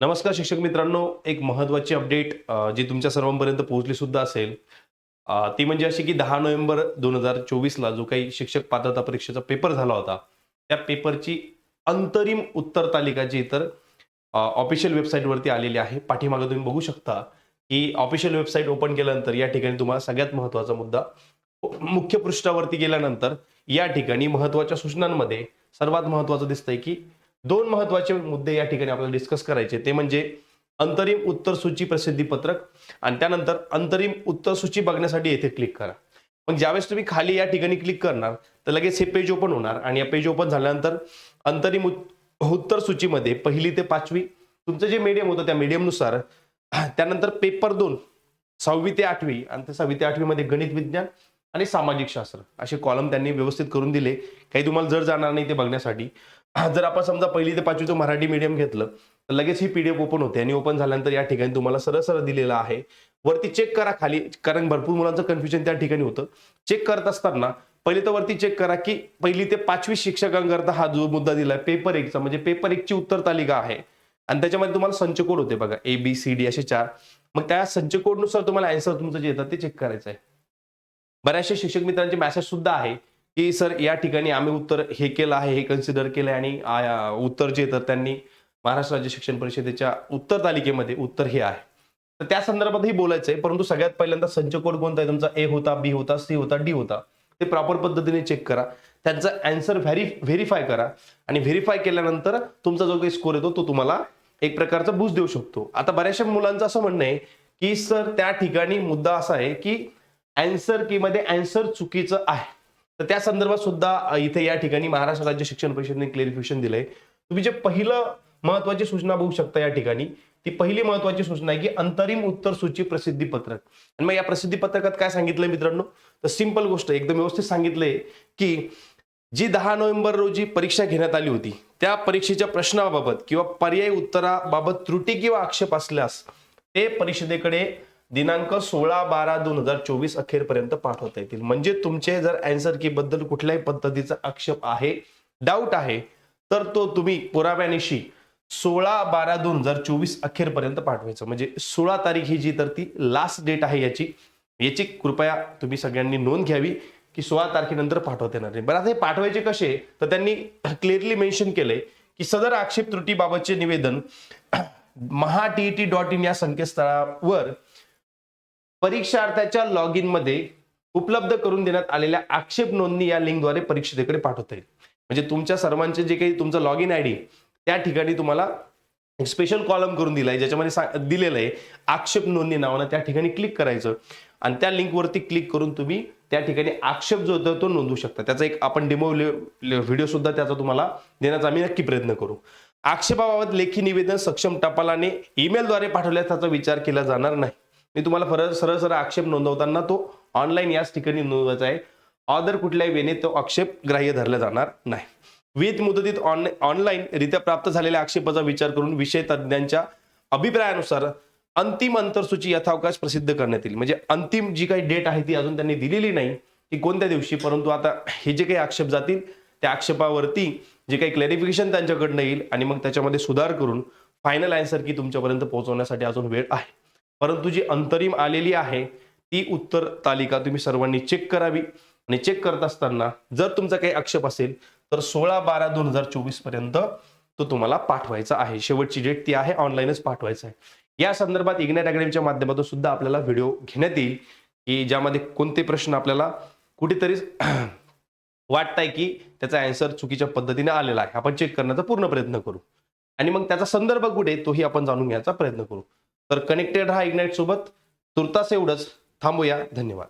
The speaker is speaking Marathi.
नमस्कार शिक्षक मित्रांनो एक महत्वाची अपडेट जी तुमच्या सर्वांपर्यंत पोहोचली सुद्धा असेल. ती म्हणजे अशी की दहा नोव्हेंबर दोन हजार चोवीसला जो काही शिक्षक पात्रता परीक्षेचा पेपर झाला होता त्या पेपरची अंतरिम उत्तर तालिका जी तर ऑफिशियल वेबसाईटवरती आलेली आहे. पाठीमागे तुम्ही बघू शकता की ऑफिशियल वेबसाईट ओपन केल्यानंतर या ठिकाणी तुम्हाला सगळ्यात महत्त्वाचा मुद्दा मुख्य पृष्ठावरती गेल्यानंतर या ठिकाणी महत्त्वाच्या सूचनांमध्ये सर्वात महत्वाचं दिसतंय की दोन महत्त्वाचे मुद्दे या ठिकाणी आपल्याला डिस्कस करायचे. ते म्हणजे अंतरिम उत्तर सूची प्रसिद्धी पत्रक आणि त्यानंतर अंतरिम उत्तर सूची बघण्यासाठी येथे क्लिक करा. मग ज्यावेळेस तुम्ही खाली या ठिकाणी क्लिक करणार तर लगेच हे पेज ओपन होणार आणि या पेज ओपन झाल्यानंतर अंतरिम उत्तर सूचीमध्ये पहिली ते पाचवी तुमचं जे मीडियम होतं त्या मीडियमनुसार त्यानंतर पेपर दोन सहावी ते आठवी आणि त्या सहावी ते आठवीमध्ये गणित विज्ञान आणि सामाजिक शास्त्र असे कॉलम त्यांनी व्यवस्थित करून दिले. काही तुम्हाला जर जाणार नाही ते बघण्यासाठी. जर आपण समजा पहिली ते पाचवीचं मराठी मीडियम घेतलं तर लगेच ही पीडीएफ ओपन होते. आणि ओपन झाल्यानंतर या ठिकाणी तुम्हाला सरळ सरळ दिलेलं आहे. वरती चेक करा खाली कारण भरपूर मुलांचं कन्फ्युजन त्या ठिकाणी होतं. चेक करत असताना पहिले तर वरती चेक करा की पहिली ते पाचवी शिक्षकांकरता हा जो मुद्दा दिला पेपर एकचा म्हणजे पेपर एकची उत्तर तालिका आहे. आणि त्याच्यामध्ये तुम्हाला संच कोड होते बघा ए बी सी डी असे चार. मग त्या संच कोडनुसार तुम्हाला अँसर तुमचं जे येतात ते चेक करायचं आहे. बऱ्याचशा शिक्षक मित्रांचे मॅसेज सुद्धा आहे. की सर या ठिकाणी आम्ही उत्तर हे केलं आहे हे कन्सिडर केलं आहे आणि उत्तर जे तर त्यांनी महाराष्ट्र राज्य शिक्षण परिषदेच्या उत्तर तालिकेमध्ये उत्तर हे आहे. तर त्या संदर्भातही बोलायचं आहे परंतु सगळ्यात पहिल्यांदा संच कोड कोणता आहे? तुमचा ए होता बी होता सी होता डी होता. ते प्रॉपर पद्धतीने चेक करा. त्यांचा अँसर व्हेरी व्हेरीफाय करा. आणि व्हेरीफाय केल्यानंतर तुमचा जो काही स्कोर येतो तो तुम्हाला एक प्रकारचा बूस्ट देऊ शकतो. आता बऱ्याचशा मुलांचं असं म्हणणं आहे की सर त्या ठिकाणी मुद्दा असा आहे की अँसर की मध्ये अँसर चुकीचं आहे. तर त्या संदर्भात सुद्धा इथे या ठिकाणी महाराष्ट्र राज्य शिक्षण परिषदेने क्लेरिफिकेशन दिलंय. तुम्ही जे पहिलं महत्वाची सूचना बघू शकता या ठिकाणी ती पहिली महत्वाची सूचना आहे की अंतरिम उत्तर सूची प्रसिद्धी पत्रक. आणि मग या प्रसिद्धी पत्रकात काय सांगितलंय मित्रांनो? तर सिंपल गोष्ट एकदम व्यवस्थित सांगितलंय की जी दहा नोव्हेंबर रोजी परीक्षा घेण्यात आली होती त्या परीक्षेच्या प्रश्नाबाबत किंवा पर्यायी उत्तराबाबत त्रुटी किंवा आक्षेप असल्यास ते परिषदेकडे दिनांक सोळा बारा दोन हजार चोवीस अखेरपर्यंत पाठवता येतील. म्हणजे तुमचे जर अँसर की बद्दल कुठल्याही पद्धतीचा आक्षेप आहे डाऊट आहे तर तो तुम्ही पुराव्यानिशी सोळा बारा दोन हजार चोवीस अखेरपर्यंत पाठवायचं. म्हणजे सोळा तारीख ही जी तर ती लास्ट डेट आहे याची. याची कृपया तुम्ही सगळ्यांनी नोंद घ्यावी की सोळा तारखेनंतर पाठवता येणार नाही. बरं आता हे पाठवायचे कसे तर त्यांनी क्लिअरली मेन्शन केलंय की सदर आक्षेप त्रुटीबाबतचे निवेदन महा टी डॉट इन या संकेतस्थळावर परीक्षार्थ्याच्या लॉग इनमध्ये उपलब्ध करून देण्यात आलेल्या आक्षेप नोंदणी या लिंकद्वारे परीक्षेकडे पाठवता येईल. म्हणजे तुमच्या सर्वांचे जे काही तुमचं लॉग इन आय डी त्या ठिकाणी तुम्हाला एक स्पेशल कॉलम करून दिलाय ज्याच्यामध्ये दिलेलं आहे आक्षेप नोंदणी नावानं त्या ठिकाणी क्लिक करायचं. आणि त्या लिंकवरती क्लिक करून तुम्ही त्या ठिकाणी आक्षेप जो होतो तो नोंदवू शकता. त्याचा एक आपण डेमो व्हिडिओ सुद्धा त्याचा तुम्हाला देण्याचा आम्ही नक्की प्रयत्न करू. आक्षेपाबाबत लेखी निवेदन सक्षम टपालाने ईमेलद्वारे पाठवल्यास त्याचा विचार केला जाणार नाही. मी तुम्हाला फरक सरळ सरळ आक्षेप नोंदवताना तो ऑनलाईन याच ठिकाणी नोंदवायचा आहे. ऑदर कुठल्याही वेने तो आक्षेप ग्राह्य धरला जाणार नाही. विहित मुदतीत ऑन ऑनलाईन रित्या प्राप्त झालेल्या आक्षेपाचा विचार करून विषय तज्ज्ञांच्या अभिप्रायानुसार अंतिम अंतरसूची यथावकाश प्रसिद्ध करण्यात येईल. म्हणजे अंतिम जी काही डेट आहे ती अजून त्यांनी दिलेली नाही की कोणत्या दिवशी? परंतु आता हे जे काही आक्षेप जातील त्या आक्षेपावरती जे काही क्लॅरिफिकेशन त्यांच्याकडनं येईल आणि मग त्याच्यामध्ये सुधार करून फायनल आन्सर की तुमच्यापर्यंत पोहोचवण्यासाठी अजून वेळ आहे. परंतु जी अंतरिम आलेली आहे ती उत्तर तालिका तुम्ही सर्वांनी चेक करावी. आणि चेक करत असताना जर तुमचा काही आक्षेप असेल तर सोळा बारा दोन हजार चोवीसपर्यंत तो तुम्हाला पाठवायचा आहे. शेवटची डेट ती आहे ऑनलाईनच पाठवायचा आहे. या संदर्भात इग्नेट अकॅडमीच्या माध्यमातून सुद्धा आपल्याला व्हिडिओ घेण्यात येईल की ज्यामध्ये कोणते प्रश्न आपल्याला कुठेतरी वाटतंय की त्याचा अँसर चुकीच्या पद्धतीने आलेला आहे. आपण चेक करण्याचा पूर्ण प्रयत्न करू. आणि मग त्याचा संदर्भ कुठे तोही आपण जाणून घ्यायचा प्रयत्न करू. तर कनेक्टेड राहा इग्नाईट सोबत. तुर्तास एवढंच. थांबूया. धन्यवाद.